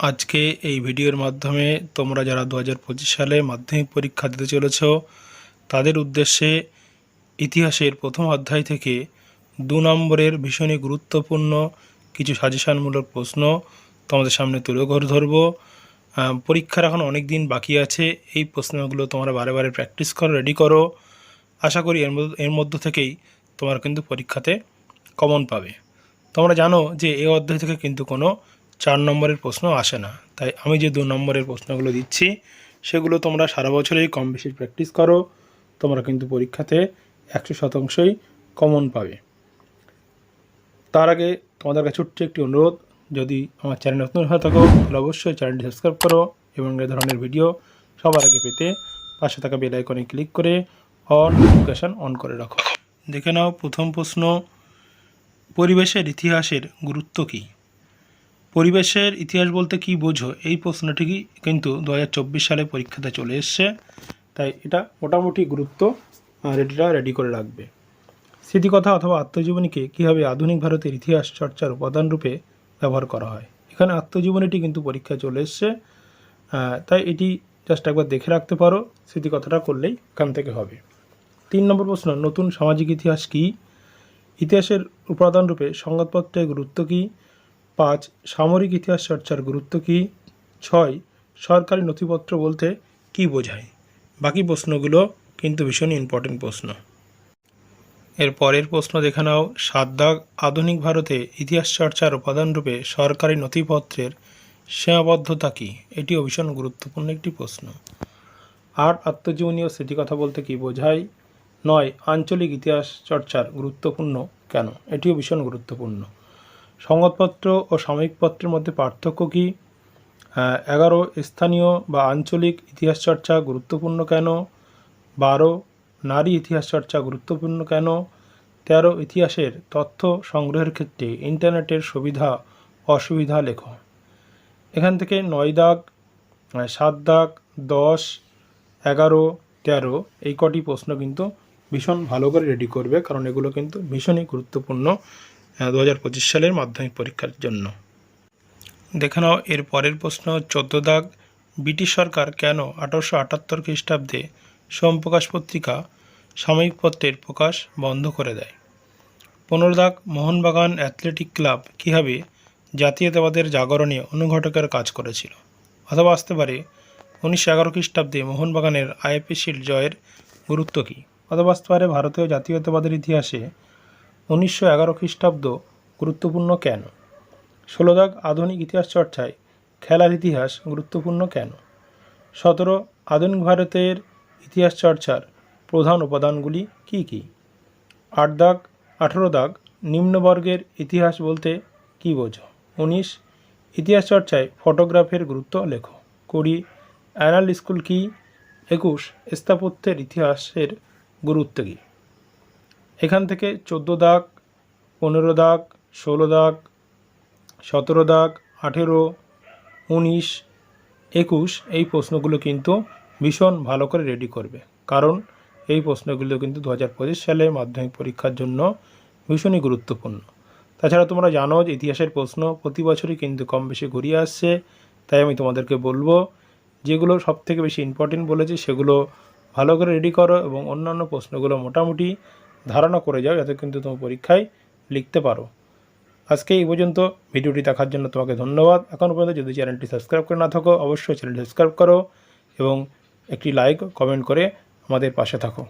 আজকে এই ভিডিওর মাধ্যমে তোমরা যারা দু হাজার পঁচিশ সালে মাধ্যমিক পরীক্ষা দিতে চলেছ, তাদের উদ্দেশ্যে ইতিহাসের প্রথম অধ্যায় থেকে দু নম্বরের ভীষণই গুরুত্বপূর্ণ কিছু সাজেশানমূলক প্রশ্ন তোমাদের সামনে তুলে ধর- ধরবো পরীক্ষার এখন অনেক দিন বাকি আছে, এই প্রশ্নগুলো তোমরা বারে বারে প্র্যাকটিস করো রেডি করো। আশা করি এর মধ্য এর মধ্য থেকেই তোমরা কিন্তু পরীক্ষাতে কমন পাবে। তোমরা জানো যে এই অধ্যায় থেকে কিন্তু কোনো চার নম্বরের প্রশ্ন আসে না। তাই আমি যে দু নম্বরের প্রশ্নগুলো দিচ্ছি, সেগুলো তোমরা সারা বছরেই কম বেশি প্র্যাকটিস করো। তোমরা কিন্তু পরীক্ষাতে একশো শতাংশই কমন পাবে। তার আগে তোমাদের কাছে ছোট্ট একটি অনুরোধ, যদি আমার চ্যানেল নতুন হয়ে থাকো, তাহলে অবশ্যই চ্যানেলটি সাবস্ক্রাইব করো এবং এ ধরনের ভিডিও সবার আগে পেতে পাশে থাকা বেল আইকনে ক্লিক করে অল নোটিফিকেশান অন করে রাখো। দেখে নাও প্রথম প্রশ্ন, পরিবেশের ইতিহাসের গুরুত্ব কী? পরিবেশের ইতিহাস বলতে কি বোঝো? এই প্রশ্নটি কিন্তু দু হাজার চব্বিশ সালে পরীক্ষাতে চলে এসছে। তাই এটা মোটামুটি গুরুত্ব রেডিটা রেডি করে রাখবে। স্মৃতিকথা অথবা আত্মজীবনীকে কীভাবে আধুনিক ভারতের ইতিহাস চর্চার উপাদান রূপে ব্যবহার করা হয়? এখানে আত্মজীবনীটি কিন্তু পরীক্ষায় চলে এসছে। তাই এটি জাস্ট একবার দেখে রাখতে পারো। স্মৃতিকথাটা করলেই এখান থেকে হবে। তিন নম্বর প্রশ্ন, নতুন সামাজিক ইতিহাস কী? ইতিহাসের উপাদান রূপে সংবাদপত্রের গুরুত্ব কী? পাঁচ, সামরিক ইতিহাস চর্চার গুরুত্ব কী? ছয়, সরকারি নথিপত্র বলতে কী বোঝায়? বাকি প্রশ্নগুলো কিন্তু ভীষণ ইম্পর্টেন্ট প্রশ্ন। এর পরের প্রশ্ন দেখে নাও। সাত দাগ, আধুনিক ভারতে ইতিহাস চর্চার উপাদান রূপে সরকারি নথিপত্রের সীমাবদ্ধতা কী? এটিও ভীষণ গুরুত্বপূর্ণ একটি প্রশ্ন। আট, আত্মজীবনী ও স্মৃতিকথা বলতে কী বোঝায়? নয়, আঞ্চলিক ইতিহাস চর্চার গুরুত্বপূর্ণ কেন? এটিও ভীষণ গুরুত্বপূর্ণ। সংবাদপত্র ও সাময়িক পত্রের মধ্যে পার্থক্য কী? এগারো, স্থানীয় বা আঞ্চলিক ইতিহাস চর্চা গুরুত্বপূর্ণ কেন? বারো, নারী ইতিহাস চর্চা গুরুত্বপূর্ণ কেন? তেরো, ইতিহাসের তথ্য সংগ্রহের ক্ষেত্রে ইন্টারনেটের সুবিধা, অসুবিধা লেখো। এখান থেকে নয় দাগ সাত দাগ, দশ, এগারো, তেরো, এই কটি প্রশ্ন কিন্তু ভীষণ ভালো করে রেডি করবে, কারণ এগুলো কিন্তু ভীষণই গুরুত্বপূর্ণ। দু হাজার পঁচিশ সালের মাধ্যমিক পরীক্ষার জন্য। দেখে নাও, এর পরের প্রশ্ন, চোদ্দ দাগ, ব্রিটিশ সরকার কেন আঠারোশো আটাত্তর খ্রিস্টাব্দে সোমপ্রকাশ পত্রিকা সাময়িক পত্রের প্রকাশ বন্ধ করে দেয়? পনেরো দাগ, মোহনবাগান অ্যাথলেটিক ক্লাব কীভাবে জাতীয়তাবাদের জাগরণে অনুঘটকের কাজ করেছিল? অথবা আসতে পারে, উনিশশো এগারো খ্রিস্টাব্দে মোহনবাগানের আইএপি শিল্ড জয়ের গুরুত্ব কী? অথবা আসতে পারে, ভারতীয় জাতীয়তাবাদের ইতিহাসে উনিশশো এগারো খ্রিস্টাব্দ গুরুত্বপূর্ণ কেন? ষোলো দাগ আধুনিক ইতিহাস চর্চায় খেলার ইতিহাস গুরুত্বপূর্ণ কেন? সতেরো, আধুনিক ভারতের ইতিহাস চর্চার প্রধান উপাদানগুলি কী কী? আট দাগ, আঠেরো দাগ নিম্নবর্গের ইতিহাস বলতে কী বোঝো? উনিশ, ইতিহাস চর্চায় ফটোগ্রাফের গুরুত্ব লেখো। কুড়ি, অ্যানাল স্কুল কি? একুশ, স্থাপত্যের ইতিহাসের গুরুত্ব কী? এখান থেকে চোদ্দ দাগ, পনেরো দাগ, ষোলো দাগ, সতেরো দাগ, আঠেরো, উনিশ, একুশ এই প্রশ্নগুলো কিন্তু ভীষণ ভালো করে রেডি করবে। কারণ এই প্রশ্নগুলো কিন্তু দু হাজার পঁচিশ সালে মাধ্যমিক পরীক্ষার জন্য ভীষণই গুরুত্বপূর্ণ। তাছাড়া তোমরা জানো যে ইতিহাসের প্রশ্ন প্রতি বছরই কিন্তু কম বেশি ঘুরিয়ে আসছে। তাই আমি তোমাদেরকে বলব, যেগুলো সবথেকে বেশি ইম্পর্টেন্ট বলেছি সেগুলো ভালো করে রেডি করো এবং অন্যান্য প্রশ্নগুলো মোটামুটি ধারণা করে যাও, যাতে কিন্তু তুমি পরীক্ষায় লিখতে পারো। আজকে এই পর্যন্ত। ভিডিওটি দেখার জন্য তোমাকে ধন্যবাদ। এখন পর্যন্ত যদি চ্যানেলটি সাবস্ক্রাইব করে না থাকো, অবশ্যই চ্যানেলটি সাবস্ক্রাইব করো এবং একটি লাইক, কমেন্ট করে আমাদের পাশে থাকো।